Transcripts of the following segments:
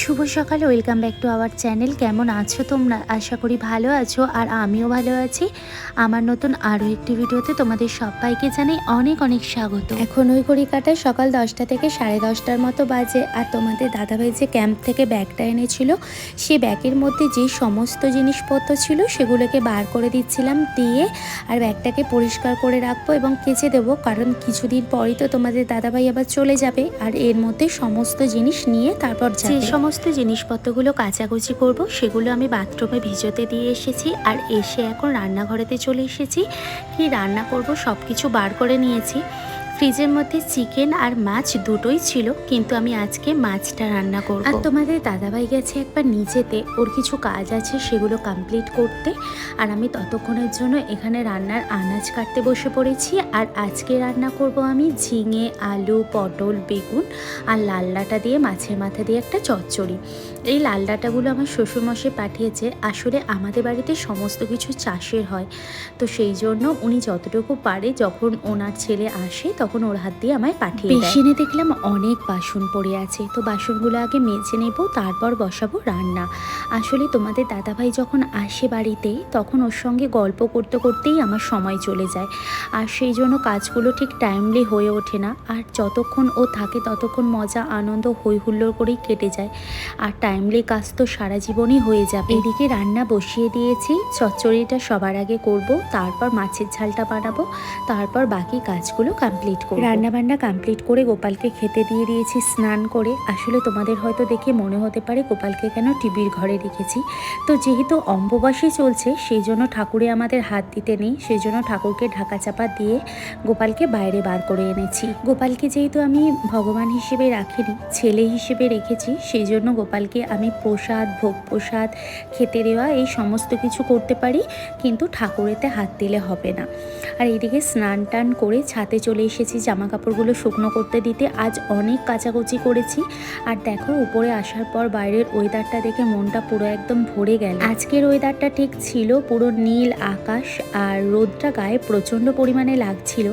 শুভ সকাল welcome back to our channel কেমন আছো তোমরা? আশা করি ভালো আছো আর আমিও ভালো আছি। আমার নতুন আরও একটি ভিডিওতে তোমাদের সবাইকে জানাই অনেক অনেক স্বাগত। এখন ওই ঘড়ি কাটায় সকাল দশটা থেকে সাড়ে দশটার মতো বাজে আর তোমাদের দাদাভাই যে ক্যাম্প থেকে ব্যাগটা এনেছিল সেই ব্যাগের মধ্যে যে সমস্ত জিনিসপত্র ছিল সেগুলোকে বার করে দিচ্ছিলাম দিয়ে আর ব্যাগটাকে পরিষ্কার করে রাখব এবং কেচে দেবো কারণ কিছুদিন পরই তো তোমাদের দাদাভাই আবার চলে যাবে আর এর মধ্যে সমস্ত জিনিস নিয়ে তারপর যে সমস্ত জিনিসপত্রগুলো কাচাকুচি করব, সেগুলো আমি বাথরুমে ভিজোতে দিয়ে এসেছি আর এসে এখন রান্নাঘরেতে চলে এসেছি। কি রান্না করব সব কিছু বার করে নিয়েছি। ফ্রিজের মধ্যে চিকেন আর মাছ দুটোই ছিল, কিন্তু আমি আজকে মাছটা রান্না করব। আর তোমাদের দাদাভাই গেছে একবার নিজেতে, ওর কিছু কাজ আছে সেগুলো কমপ্লিট করতে, আর আমি ততক্ষণের জন্য এখানে রান্নার আনাজ কাটতে বসে পড়েছি, আর আজকে রান্না করব আমি ঝিঙে, আলু, পটল, বেগুন, আর লাল ডাঁটা দিয়ে, মাছের মাথা দিয়ে একটা চচ্চড়ি। এই লাল ডাঁটাগুলো আমার শ্বশুরমশাই পাঠিয়েছে, আসলে আমাদের বাড়িতে সমস্ত কিছু চাষের হয়, তো সেই জন্য উনি যতটুকু পারে যখন ওনার ছেলে আসে তখন ওর হাত দিয়ে আমায় পাঠিয়ে বেসিনে দেখলাম অনেক বাসন পড়ে আছে। তো বাসনগুলো আগে মেজে নেব, তারপর বসাবো রান্না। আসলে তোমাদের দাদাভাই যখন আসে বাড়িতে, তখন ওর সঙ্গে গল্প করতে করতেই আমার সময় চলে যায়। আর সেই জন্য কাজগুলো ঠিক টাইমলি হয়ে ওঠে না। আর যতক্ষণ ও থাকে, ততক্ষণ মজা, আনন্দ হই হুল্লোড় করেই কেটে যায়। আর টাইমলি কাজ তো সারা জীবনই হয়ে যাবে। এদিকে রান্না বসিয়ে দিয়েছি, চচ্চড়িটা সবার আগে করব, তারপর মাছের ঝালটা বানাবো, তারপর বাকি কাজগুলো কমপ্লিট করব। রান্না বান্না কমপ্লিট করে গোপালকে খেতে দিয়ে দিয়েছি, স্নান করে। আসলে তোমাদের হয়তো দেখে মনে হতে পারে গোপালকে কেন টিভির ঘরে রেখেছি। তো যেহেতু অম্ববাসী চলছে, সেই জন্য ঠাকুরে আমাদের হাত দিতে নেই। সেই জন্য ঠাকুরকে ঢাকা চাপা দিয়ে গোপালকে বাইরে বার করে এনেছি। গোপালকে যেহেতু আমি ভগবান হিসেবে রাখিনি, ছেলে হিসেবে রেখেছি, সেই জন্য গোপালকে আমি প্রসাদ, ভোগ প্রসাদ, খেতে দেওয়া, এই সমস্ত কিছু করতে পারি, কিন্তু ঠাকুরেতে হাত দিলে হবে না। আর এদিকে স্নান টান করে ছাতে চলে এসেছি জামা কাপড়গুলো শুকনো করতে দিতে আজ অনেক কাচাকুচি করেছি। আর দেখো, উপরে আসার পর বাইরের ওয়েদারটা দেখে মনটা পুরো একদম ভরে গেল। আজকের ওয়েদারটা ঠিক ছিল, পুরো নীল আকাশ আর রোদটা গায়ে প্রচণ্ড পরিমাণে লাগছিল।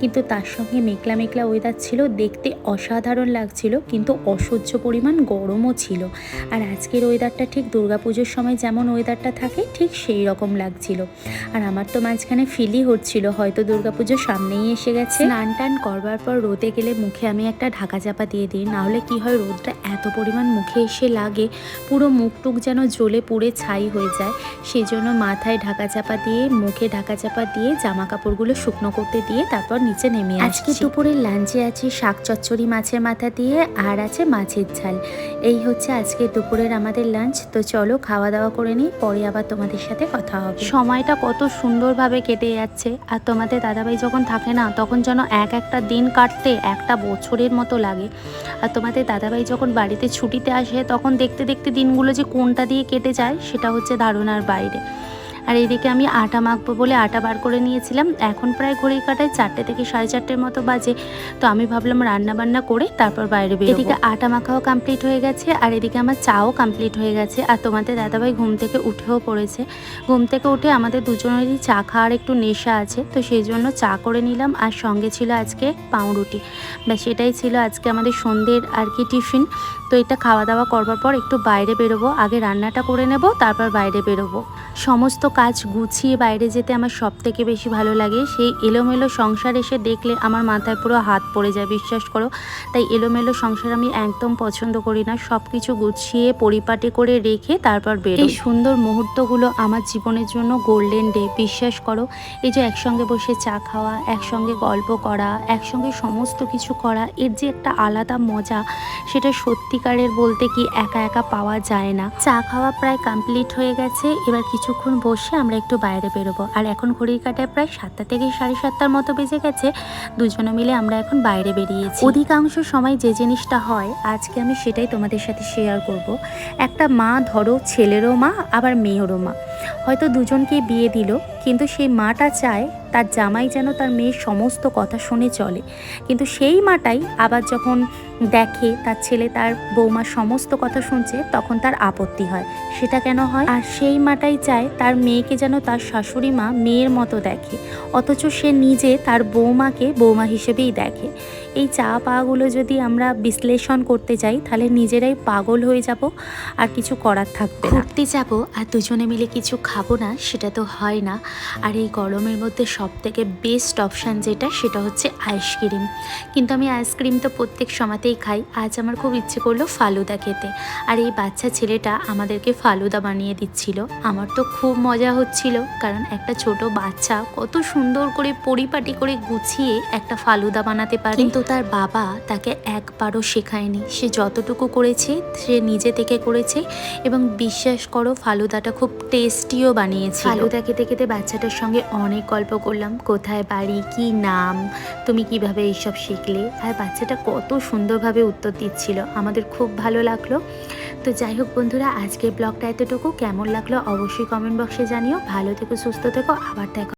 কিন্তু তার সঙ্গে মেঘলা মেঘলা ওয়েদার ছিল, দেখতে অসাধারণ লাগছিল, কিন্তু অসহ্য পরিমাণ গরমও ছিল। আর আজকের ওয়েদারটা ঠিক দুর্গাপুজোর সময় যেমন ওয়েদারটা থাকে, ঠিক সেই রকম লাগছিল। আর আমার তো মাঝখানে ফিলই হচ্ছিল, হয়তো দুর্গাপুজো সামনেই এসে গেছে। স্নান টান করবার পর রোদে গেলে মুখে আমি একটা ঢাকা চাপা দিয়ে দিই। নাহলে কি হয় রোদটা এত পরিমাণ মুখে এসে লাগে পুরো মুখ টুক যেন জ্বলে পুড়ে ছাই হয়ে যায়। সেই জন্য মাথায় ঢাকা চাপা দিয়ে মুখে ঢাকা চাপা দিয়ে জামা কাপড়গুলো শুকনো করতে দিয়ে তারপর নিচে নেমে আজকে দুপুরের লাঞ্চে আছে শাক চচ্চড়ি মাছের মাথা দিয়ে আর আছে মাছের ঝাল। এই হচ্ছে আজকে দুপুরের আমাদের লাঞ্চ। তো চলো খাওয়া দাওয়া করে নিই পরে আবার তোমাদের সাথে কথা হবে। সময়টা কত সুন্দরভাবে কেটে যাচ্ছে। আর তোমাদের দাদাভাই যখন থাকে না তখন যেন এক একটা দিন কাটতে একটা বছরের মতো লাগে। আর তোমাদের দাদাভাই যখন বাড়িতে ছুটিতে আসে, তখন দেখতে দেখতে দিনগুলো যে কোনটা দিয়ে কেটে যায়, সেটা হচ্ছে ধারণার বাইরে। আর এদিকে আমি আটা মাখবো বলে আটা বার করে নিয়েছিলাম। এখন প্রায় ঘড়ি কাটায় চারটে থেকে সাড়ে চারটের মতো বাজে। তো আমি ভাবলাম রান্না বান্না করে তারপর বাইরে বেরোবো। এদিকে আটা মাখাও কমপ্লিট হয়ে গেছে, আর এদিকে আমার চাও কমপ্লিট হয়ে গেছে। আর তোমাদের দাদাভাই ঘুম থেকে উঠেও পড়েছে। ঘুম থেকে উঠে আমাদের দুজনেরই চা খাওয়ার একটু নেশা আছে, তো সেই জন্য চা করে নিলাম। আর সঙ্গে ছিল আজকে পাউরুটি। ব্যাস সেটাই ছিল আজকে আমাদের সন্ধ্যের আর কি টিফিন। তো এটা খাওয়া দাওয়া করবার পর একটু বাইরে বেরোবো, আগে রান্নাটা করে নেব, তারপর বাইরে বেরোবো। সমস্ত কাজ গুছিয়ে বাইরে যেতে আমার সব থেকে বেশি ভালো লাগে। সেই এলোমেলো সংসার এসে দেখলে আমার মাথায় পুরো হাত পড়ে যায়, বিশ্বাস করো। তাই এলোমেলো সংসার আমি একদম পছন্দ করি না। সব কিছু গুছিয়ে, পরিপাটি করে রেখে তারপর বেরো এই সুন্দর মুহূর্তগুলো আমার জীবনের জন্য গোল্ডেন ডে বিশ্বাস করো। এই যে একসঙ্গে বসে চা খাওয়া, একসঙ্গে গল্প করা, একসঙ্গে সমস্ত কিছু করা, এর যে একটা আলাদা মজা, সেটা সত্যিকারের বলতে কি একা একা পাওয়া যায় না। চা খাওয়া প্রায় কমপ্লিট হয়ে গেছে। এবার কিছুক্ষণ বসে আমরা একটু বাইরে বেরোবো। আর এখন ঘড়ির কাটায় প্রায় সাতটা থেকে সাড়ে সাতটার মতো বেজে গেছে। দুজনে মিলে আমরা এখন বাইরে বেরিয়েছি। অধিকাংশ সময় যে জিনিসটা হয়, আজকে আমি সেটাই তোমাদের সাথে শেয়ার করব। একটা মা ধরো, ছেলেরও মা, আবার মেয়েরও মা। হয়তো দুজনকে বিয়ে দিল। কিন্তু সেই মাটা চায় তার জামাই যেন তার মেয়ের সমস্ত কথা শুনে চলে। কিন্তু সেই মাটাই আবার যখন দেখে তার ছেলে তার বৌমার সমস্ত কথা শুনছে, তখন তার আপত্তি হয়। সেটা কেন হয়? আর সেই মাটাই চায় তার মেয়েকে যেন তার শাশুড়ি মা মেয়ের মতো দেখে। অথচ সে নিজে তার বৌমাকে বৌমা হিসেবেই দেখে। এই চা পাগুলো যদি আমরা বিশ্লেষণ করতে যাই তাহলে নিজেরাই পাগল হয়ে যাব আর কিছু করার থাকবে ঘুরতে যাব আর দুজনে মিলে কিছু খাব না সেটা তো হয় না। আর এই গরমের মধ্যে সব থেকে বেস্ট অপশান যেটা সেটা হচ্ছে আইসক্রিম কিন্তু আমি আইসক্রিম তো প্রত্যেক সময়তেই খাই। আজ আমার খুব ইচ্ছে করল ফালুদা খেতে। আর এই বাচ্চা ছেলেটা আমাদেরকে ফালুদা বানিয়ে দিচ্ছিল। আমার তো খুব মজা হচ্ছিল কারণ একটা ছোট বাচ্চা কত সুন্দর করে পরিপাটি করে গুছিয়ে একটা ফালুদা বানাতে পারে। কিন্তু তার বাবা তাকে একবারও শেখায়নি। সে যতটুকু করেছে, সে নিজে থেকে করেছে এবং বিশ্বাস করো, ফালুদাটা খুব টেস্টিও বানিয়েছে ফালুদা খেতে খেতে বাচ্চাটার সঙ্গে অনেক গল্প করলাম, কোথায় বাড়ি, কি নাম, তুমি কীভাবে এইসব শিখলে? আর বাচ্চাটা কত সুন্দরভাবে উত্তর দিচ্ছিল, আমাদের খুব ভালো লাগল। তো যাই হোক বন্ধুরা, আজকের ব্লগটা এতটুকু। কেমন লাগল অবশ্যই কমেন্ট বক্সে জানিও। ভালো থেকো, সুস্থ থেকো, আবার দেখো